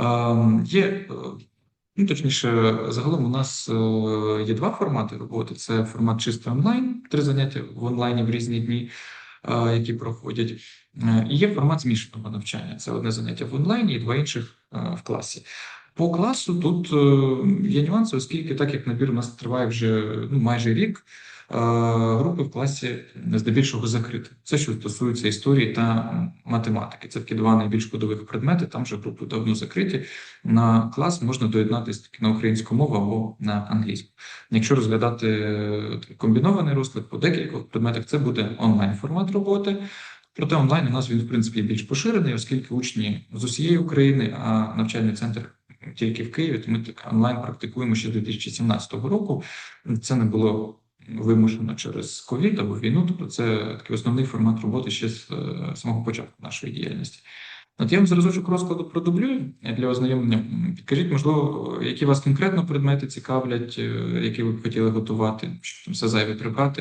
Ем, Є, е, ну точніше, загалом у нас е, є два формати роботи: це формат чисто онлайн, три заняття в онлайні в різні дні, е, які проходять. І є формат змішаного навчання. Це одне заняття в онлайні і два інших в класі. По класу тут є нюанси, оскільки так як набір у нас триває вже ну, майже рік. Е, Групи в класі здебільшого закриті. Це що стосується історії та математики. Це такі два найбільш кодових предмети. Там вже групи давно закриті. На клас можна доєднатися таки на українську мову або на англійську. Якщо розглядати е, комбінований розклад по декількох предметах, це буде онлайн формат роботи. Проте онлайн у нас він в принципі більш поширений, оскільки учні з усієї України, а навчальний центр тільки в Києві. То ми так онлайн практикуємо ще 2017 року. Це не було вимушено через ковід або війну. Тобто, це такий основний формат роботи ще з е, самого початку нашої діяльності. От я вам зразочок розкладу продублюю для ознайомлення. Підкажіть, можливо, які вас конкретно предмети цікавлять, е, які ви б хотіли готувати, щоб там все зайве прибрати.